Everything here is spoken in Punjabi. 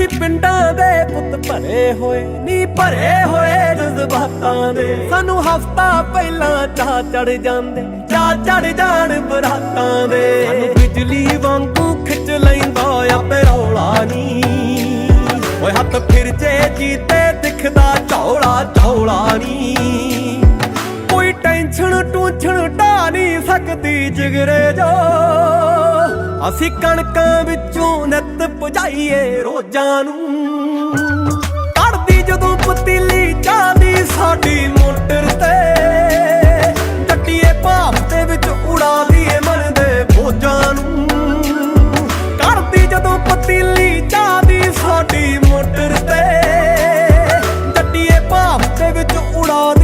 ਅਸੀਂ ਪਿੰਡਾਂ ਦੇ ਪੁੱਤ ਭਰੇ ਹੋਏ, ਨੀ ਭਰੇ ਹੋਏ ਜਜ਼ਬਾਤਾਂ ਦੇ। ਸਾਨੂੰ ਹਫਤਾ ਪਹਿਲਾਂ ਚਾਹ ਚੜ ਜਾਂਦੇ ਚਾਹ ਚੜ ਜਾਣ ਬਰਾਤਾਂ ਦੇ। ਸਾਨੂੰ ਬਿਜਲੀ ਵਾਂਗੂ ਖਿੱਚ ਲੈਂਦਾ ਆਪੇ ਰੌਲਾ ਨੀ। ਓਏ ਹੱਥ ਫਿਰ ਜੇ ਜੀਤੇ ਦਿਖਦਾ ਝੌਲਾ ਝੌਲਾ ਨੀ। ਕੋਈ ਟੈਨਸ਼ਨ ਟੂਛਣ ਢਾ ਨਹੀਂ ਸਕਦੀ ਜਿਗਰੇ ਜੋ। ਅਸੀਂ ਕਣਕਾਂ ਵਿੱਚੋਂ ਨਿਤ ਪੁਜਾਈਏ ਰੋਜ਼ਾਂ ਨੂੰ। ਕੜਦੀ ਜਦੋਂ ਪਤੀਲੀ ਚਾਦੀ ਸਾਡੀ ਮੋਟਰ ਤੇ। ਟੱਟੀਏ ਭਾਪ ਦੇ ਵਿੱਚ ਉਡਾ ਦੀਏ ਮਨ ਦੇ ਬੋਜਾਂ ਨੂੰ। ਕੜਦੀ ਜਦੋਂ ਪਤੀਲੀ ਚਾਦੀ ਸਾਡੀ ਮੋਟਰ ਤੇ। ਟੱਟੀਏ ਭਾਪ ਦੇ ਵਿੱਚ ਉਡਾ